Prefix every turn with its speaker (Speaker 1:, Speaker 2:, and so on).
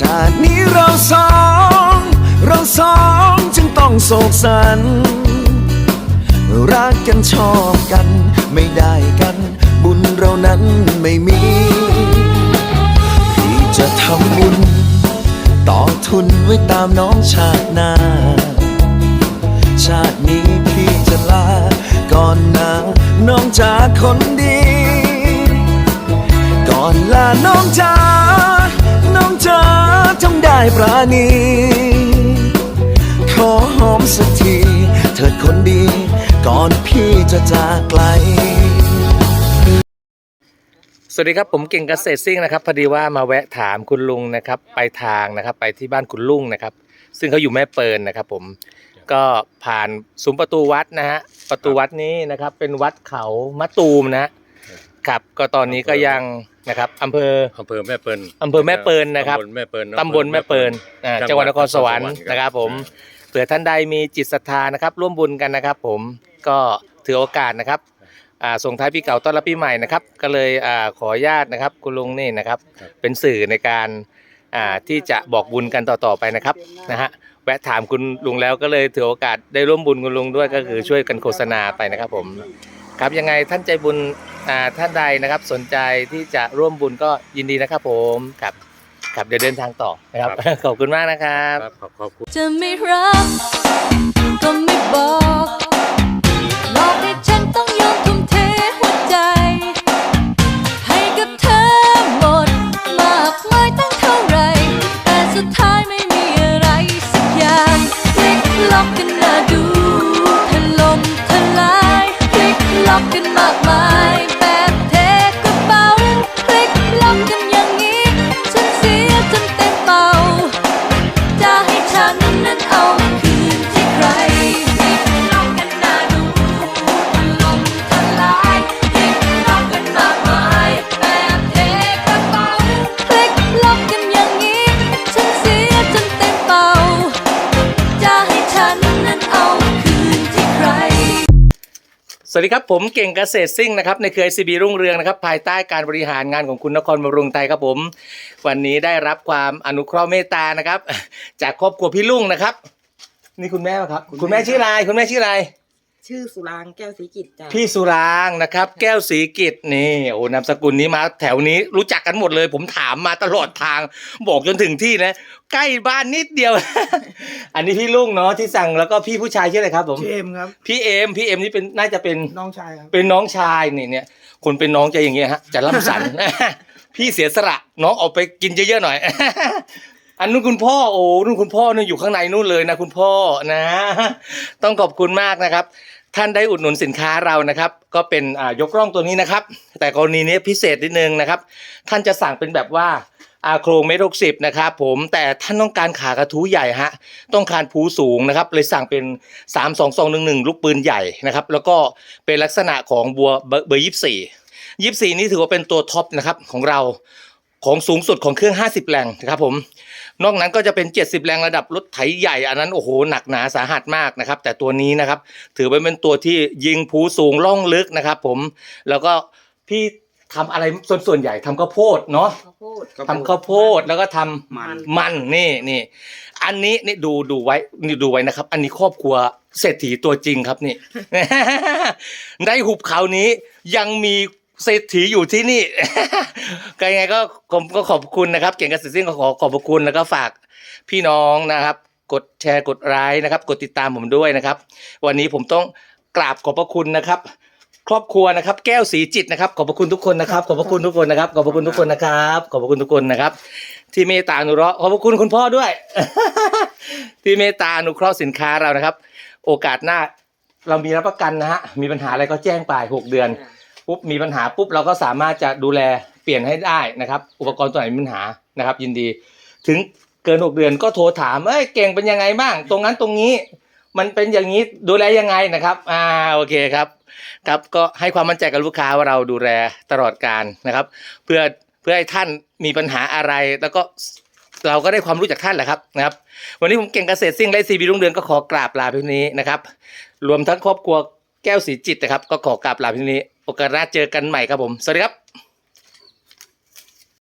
Speaker 1: ชาตินี้เราสอง เราสองจึงต้องโศกสัน รักกันชอบกันไม่ได้กัน บุญเรานั้นไม่มี พี่จะทำบุญ ต่อทุนไว้ตามน้องชาติหน้า ชาตินี้พี่จะลา ก่อนนะน้องจากคนดี ก่อนลาน้องจ๋า ปราณี ขอหอมสักที เถิดคนดี ก่อนพี่จะจากไกล
Speaker 2: สวัสดีครับผมเก่งเกษตรซิ่งนะครับพอดีว่ามาแวะถามคุณลุงนะครับ ไปทางนะครับไปที่บ้านคุณลุงนะครับ ซึ่งเขาอยู่แม่เปิลนะครับผมก็ผ่านซุ้มประตูวัดนะฮะประตูวัดนี้นะครับเป็นวัดเขามะตูมนะ ครับ ก็ตอนนี้ก็ยังนะครับอำเภอ
Speaker 3: อำเภอแม่เปิล
Speaker 2: อำเภอแม่เปิลนะครับ
Speaker 3: ตำบลแม่เปิล
Speaker 2: ตำบลแม่เปิลอ่าจังหวัดนครสวรรค์นะครับ ผมเผื่อท่านใดมีจิตศรัทธานะครับ ร่วมบุญกันนะครับ ผมก็ถือโอกาสนะครับอ่าส่งท้ายปีเก่าต้อนรับปีใหม่นะครับ ก็เลยอ่าขออนุญาตนะครับ คุณลุงนี่นะครับ เป็นสื่อในการอ่าที่จะบอกบุญกันต่อๆไปนะครับนะฮะแวะถามคุณลุงแล้วก็เลยถือโอกาสได้ร่วมบุญคุณลุงด้วยก็คือช่วยกันโฆษณาไปนะครับ ผม ครับยังไงท่านใจบุญอ่า ท่านใดนะครับสนใจที่จะร่วมบุญก็ยินดีนะครับผมครับครับเดี๋ยวเดินทางต่อนะครับ ขอบคุณมากนะครับ
Speaker 3: ครับขอบขอบคุณ
Speaker 4: จะไม่รักก็ไม่บอก เอาคืนที่ใคร ส
Speaker 2: วัสดีครับผมเก่งเกษตรซิ่งนะครับในเครือ CB รุ่งเรืองนะครับภายใต้การบริหารงานของคุณนครบำรุงไทยครับผม วันนี้ได้รับความอนุเคราะห์เมตตานะครับ จากครอบครัวพี่ลุงนะครับ นี่คุณแม่ครับ คุณแม่ชื่ออะไรคุณแม่ชื่ออะไร
Speaker 5: ชื่อสุรางแก้วศรีกิจจ้ะ
Speaker 2: พี่สุรางค์นะครับ แก้วศรีกิจนี่โอ้นามสกุลนี้มาแถวนี้รู้จักกันหมดเลย ผมถามมาตลอดทาง บอกจนถึงที่นะ ใกล้บ้านนิดเดียว อันนี้พี่ลุงเนาะที่สั่งแล้วก็พี่ผู้ชายชื่ออะไรครับผม
Speaker 6: ชื่อเอ็มครับ
Speaker 2: พี่เอ็มพี่เอ็มนี่เป็นน่าจะเป็น
Speaker 6: น้องชายครับ
Speaker 2: เป็นน้องชายนี่เนี่ย คนเป็นน้องจะอย่างเงี้ยฮะจะล่ำสัน พี่เสียสละน้องออกไปกินเยอะๆหน่อย อันนู้นคุณพ่อโอ้นู่นคุณพ่อเนี่ยอยู่ข้างในนู่นเลยนะคุณพ่อนะ ต้องขอบคุณมากนะครับ ท่านได้อุดหนุนสินค้าเรานะครับ ก็เป็นอ่ายกร่องตัวนี้นะครับ แต่กรณีนี้พิเศษนิดนึงนะครับ ท่านจะสั่งเป็นแบบว่า อาโครงเมตรหกสิบนะครับผมแต่ท่านต้องการขากระทู้ใหญ่ฮะต้องการภูสูงนะครับเลยสั่งเป็น 3 2 2 1 1 ลูกปืนใหญ่นะครับแล้วก็เป็นลักษณะของบัวเบอร์ยี่สี่ยี่สี่นี่ถือว่าเป็นตัวท็อปนะครับของเราของสูงสุดของเครื่อง 50 แรงนะครับผม นอกนั้นก็จะเป็น 70 แรงระดับรถไถใหญ่ อันนั้นโอ้โหหนักหนาสาหัสมากนะครับ แต่ตัวนี้นะครับ ถือว่าเป็นตัวที่ยิงภูสูงล่องลึกนะครับ ผมแล้วก็พี่ ทำอะไรส่วนส่วนใหญ่ทำข้าวโพดเนาะ
Speaker 5: ข้าวโพด
Speaker 2: ทำข้าวโพดแล้วก็ทำ
Speaker 6: มัน
Speaker 2: มันนี่นี่อันนี้นี่ดูดูไว้นี่ดูไว้นะครับ อันนี้ครอบครัวเศรษฐีตัวจริงครับนี่ ในหุบเขานี้ยังมีเศรษฐีอยู่ที่นี่ ก็ยังไงก็ผมก็ขอบคุณนะครับ เก่งกบเกษตรซิ่งก็ขอขอบพระคุณแล้วก็ฝากพี่น้องนะครับ กดแชร์กดไลค์นะครับ กดติดตามผมด้วยนะครับ วันนี้ผมต้องกราบขอบพระคุณนะครับ ครอบครัวนะครับ แก้วสีจิตนะครับ ขอบพระคุณทุกคนนะครับ ขอบพระคุณทุกคนนะครับ ขอบพระคุณทุกคนนะครับ ขอบพระคุณทุกคนนะครับ ที่เมตตาอนุเคราะห์ขอบพระคุณคุณพ่อด้วย ที่เมตตาอนุเคราะห์สินค้าเรานะครับ โอกาสหน้าเรามีรับประกันนะฮะมีปัญหาอะไรก็แจ้งไปหกเดือนปุ๊บมีปัญหาปุ๊บเราก็สามารถจะดูแลเปลี่ยนให้ได้นะครับ อุปกรณ์ตัวไหนมีปัญหานะครับ ยินดี ถึงเกินหกเดือนก็โทรถามเอ้ยเก่งเป็นยังไงบ้าง ตรงนั้นตรงนี้ มันเป็นอย่างนี้ดูแลยังไงนะครับ อ่าโอเคครับ ครับก็ให้ความมั่นใจกับลูกค้าว่าเราดูแลตลอดการนะครับ เพื่อเพื่อให้ท่านมีปัญหาอะไรแล้วก็เราก็ได้ความรู้จากท่านแหละครับนะครับ วันนี้ผมเก่งเกษตรซิ่งและซีบีรุ่งเรืองก็ขอกราบลาเพียงนี้นะครับ รวมทั้งครอบครัวแก้วสีจิตนะครับ ก็ขอกราบลาเพียงนี้ โอกาสหน้าเจอกันใหม่ครับผม สวัสดีครับ